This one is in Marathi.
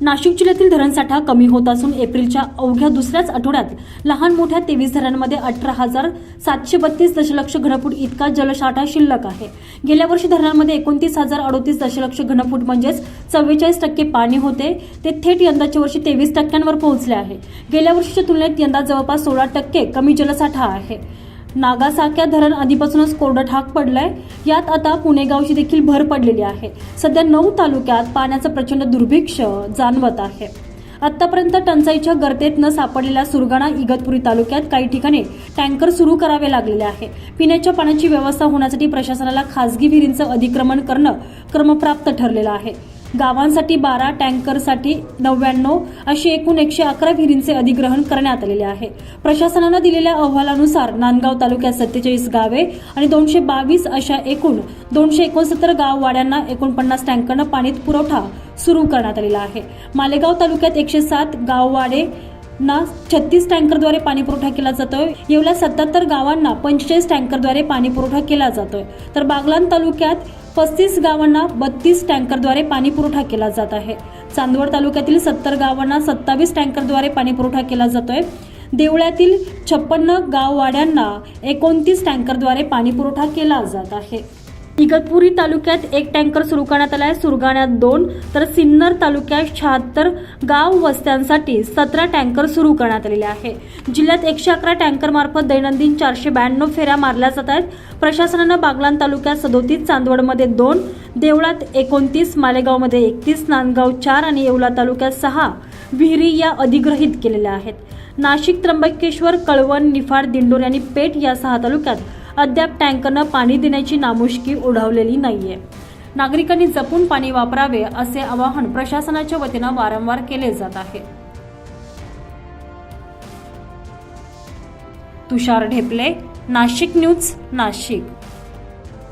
नाशिक जिल्ह्यातील धरणसाठा कमी होत असून एप्रिलच्या अवघ्या दुसऱ्याच आठवड्यात लहान मोठ्या तेवीस धरणांमध्ये अठरा हजार सातशे बत्तीस दशलक्ष घनफूट इतका जलसाठा शिल्लक आहे. गेल्या वर्षी धरणांमध्ये एकोणतीस हजार अडोतीस दशलक्ष घनफूट म्हणजेच चव्वेचाळीस टक्के पाणी होते. ते थेट यंदाच्या वर्षी तेवीस टक्क्यांवर पोहोचले आहे. गेल्या वर्षीच्या तुलनेत यंदा जवळपास सोळा टक्के कमी जलसाठा आहे. नागासाक्या धरण आधीपासूनच कोरडं ठाक पडलंय. यात आता पुणेगावची देखील भर पडलेली आहे. सध्या नऊ तालुक्यात पाण्याचं प्रचंड दुर्भिक्ष जाणवत आहे. आतापर्यंत टंचाईच्या गर्तेत न सापडलेल्या सुरगाणा इगतपुरी तालुक्यात काही ठिकाणी टँकर सुरू करावे लागलेले आहे. पिण्याच्या पाण्याची व्यवस्था होण्यासाठी प्रशासनाला खासगी विहिरींचं अधिक्रमण करणं क्रमप्राप्त ठरलेलं आहे. गावांसाठी बारा टँकरसाठी नव्याण्णव अशी एकूण एकशे अकरा विहिरींचे अधिग्रहण करण्यात आलेले आहे. प्रशासनानं दिलेल्या अहवालानुसार नांदगाव तालुक्यात सत्तेचाळीस गावे आणि दोनशे बावीस अशा एकूण दोनशे एकोणसत्तर गाववाड्यांना एकोणपन्नास टँकरनं पाणी पुरवठा सुरू करण्यात आलेला आहे. मालेगाव तालुक्यात एकशे सात गाववाडे ना छत्तीस टँकरद्वारे पाणी पुरवठा केला जातोय. येवल्या सत्याहत्तर गावांना पंचेचाळीस टँकरद्वारे पाणी पुरवठा केला जातोय. तर बागलान तालुक्यात पस्तीस गावांना बत्तीस टँकरद्वारे पाणी पुरवठा केला जात आहे. चांदवड तालुक्यातील सत्तर गावांना सत्तावीस टँकरद्वारे पाणी पुरवठा केला जातोय. देवळ्यातील छप्पन्न गाववाड्यांना एकोणतीस टँकरद्वारे पाणी पुरवठा केला जात आहे. इगतपुरी तालुक्यात एक टँकर सुरू करण्यात आला आहे. सुरगाण्यात दोन तर सिन्नर तालुक्यात शहात्तर गाव वस्त्यांसाठी सतरा टँकर सुरू करण्यात आलेले आहे. जिल्ह्यात एकशे अकरा टँकर मार्फत दैनंदिन चारशे ब्याण्णव फेऱ्या मारल्या जात आहेत. प्रशासनानं बागलान तालुक्यात सदोतीस चांदवडमध्ये दोन देवळात एकोणतीस मालेगावमध्ये एकतीस नांदगाव चार आणि येवला तालुक्यात सहा विहिरी या अधिग्रहित केलेल्या आहेत. नाशिक त्र्यंबकेश्वर कळवण निफाड दिंडोर आणि पेठ या सहा तालुक्यात अद्याप टँकरनं पाणी देण्याची नामुष्की ओढावलेली नाहीये. नागरिकांनी जपून पाणी वापरावे असे आवाहन प्रशासनाच्या वतीनं वारंवार केले जात आहे. तुषार ढेपले नाशिक न्यूज नाशिक.